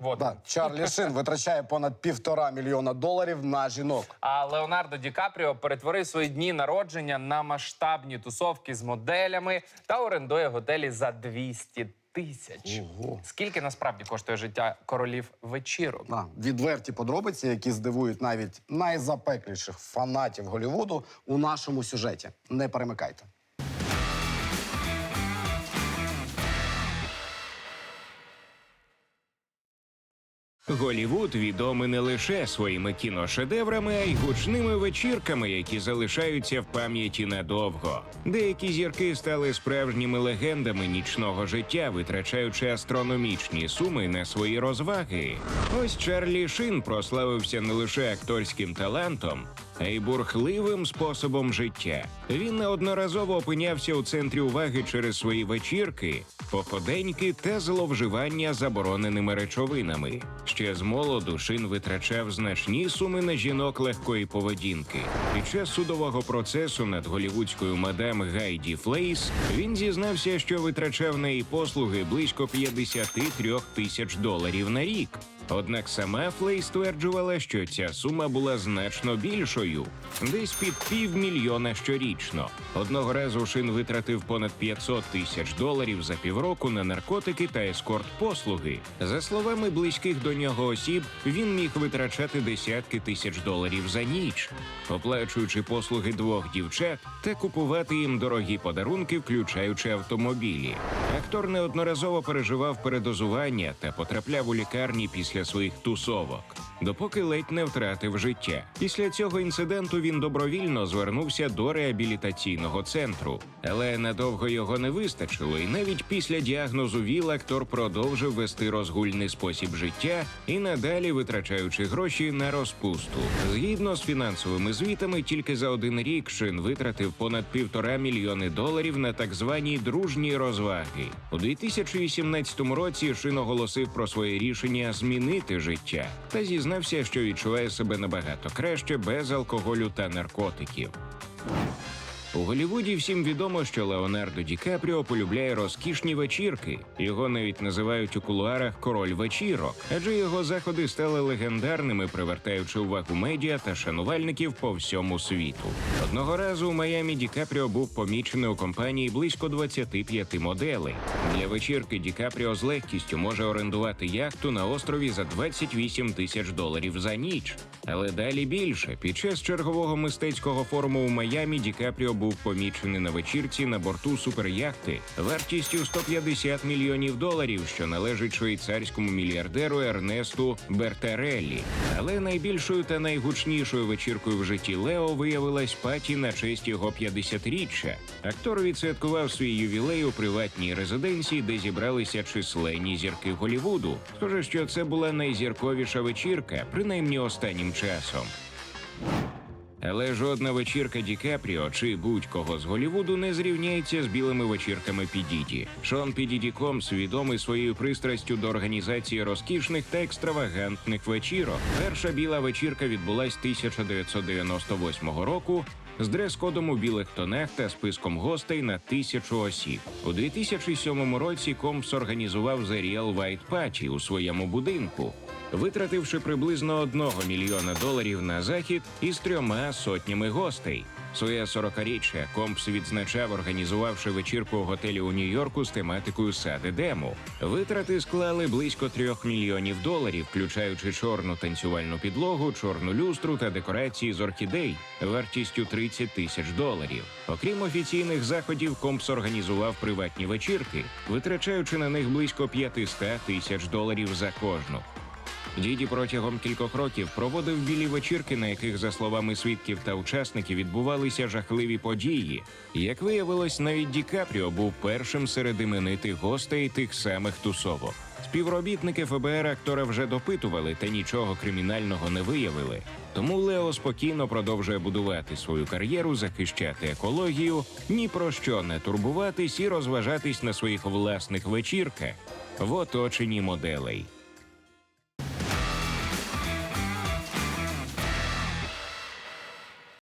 Вот. Да, Чарлі Шин витрачає понад півтора мільйона доларів на жінок. А Леонардо Ді Капріо перетворив свої дні народження на масштабні тусовки з моделями та орендує готелі за 200 тисяч. Ого. Скільки насправді коштує життя королів вечірок? Да, відверті подробиці, які здивують навіть найзапекліших фанатів Голівуду у нашому сюжеті. Не перемикайте. Голівуд відомий не лише своїми кіношедеврами, а й гучними вечірками, які залишаються в пам'яті надовго. Деякі зірки стали справжніми легендами нічного життя, витрачаючи астрономічні суми на свої розваги. Ось Чарлі Шин прославився не лише акторським талантом, а й бурхливим способом життя. Він неодноразово опинявся у центрі уваги через свої вечірки, походеньки та зловживання забороненими речовинами. Ще з молоду Шин витрачав значні суми на жінок легкої поведінки. Під час судового процесу над голівудською мадам Гайді Флейс він зізнався, що витрачав на її послуги близько 53 тисяч доларів на рік. Однак сама Флей стверджувала, що ця сума була значно більшою, десь під півмільйона щорічно. Одного разу Шин витратив понад 500 тисяч доларів за півроку на наркотики та ескорт-послуги. За словами близьких до нього осіб, він міг витрачати десятки тисяч доларів за ніч, оплачуючи послуги двох дівчат та купувати їм дорогі подарунки, включаючи автомобілі. Актор неодноразово переживав передозування та потрапляв у лікарні після своїх тусовок, допоки ледь не втратив життя. Після цього інциденту він добровільно звернувся до реабілітаційного центру, але надовго його не вистачило, і навіть після діагнозу ВІЛ актор продовжив вести розгульний спосіб життя і надалі витрачаючи гроші на розпусту. Згідно з фінансовими звітами, тільки за один рік Шин витратив понад півтора мільйони доларів на так звані дружні розваги. У 2018 році Шин оголосив про своє рішення змінити життя та зізнався, що відчуває себе набагато краще без алкоголю та наркотиків. У Голлівуді всім відомо, що Леонардо Ді Капріо полюбляє розкішні вечірки. Його навіть називають у кулуарах король вечірок, адже його заходи стали легендарними, привертаючи увагу медіа та шанувальників по всьому світу. Одного разу у Майамі Ді Капріо був помічений у компанії близько 25 моделей. Для вечірки Ді Капріо з легкістю може орендувати яхту на острові за 28 тисяч доларів за ніч. Але далі більше під час чергового мистецького форуму у Майамі Ді Капріо був помічений на вечірці на борту суперяхти вартістю 150 мільйонів доларів, що належить швейцарському мільярдеру Ернесту Бертареллі. Але найбільшою та найгучнішою вечіркою в житті Лео виявилась паті на честь його 50-річчя. Актор відсвяткував свій ювілей у приватній резиденції, де зібралися численні зірки Голівуду. Схоже, що це була найзірковіша вечірка, принаймні останнім часом. Але жодна вечірка Ді Капріо чи будь-кого з Голівуду не зрівняється з білими вечірками Підіді. Шон Підіді Комс відомий своєю пристрастю до організації розкішних та екстравагантних вечірок. Перша біла вечірка відбулась 1998 року. З дрес-кодом у білих тонах та списком гостей на тисячу осіб. У 2007 році Комс організував The Real White Party у своєму будинку, витративши приблизно одного мільйона доларів на захід із трьома сотнями гостей. Своє 40-річчя Компс відзначав, організувавши вечірку у готелі у Нью-Йорку з тематикою сад Едему. Витрати склали близько трьох мільйонів доларів, включаючи чорну танцювальну підлогу, чорну люстру та декорації з орхідей вартістю 30 тисяч доларів. Окрім офіційних заходів, Компс організував приватні вечірки, витрачаючи на них близько 500 тисяч доларів за кожну. Діді протягом кількох років проводив білі вечірки, на яких, за словами свідків та учасників, відбувалися жахливі події. Як виявилось, навіть Ді Капріо був першим серед іменитих гостей тих самих тусовок. Співробітники ФБР актора вже допитували та нічого кримінального не виявили. Тому Лео спокійно продовжує будувати свою кар'єру, захищати екологію, ні про що не турбуватись і розважатись на своїх власних вечірках в оточенні моделей.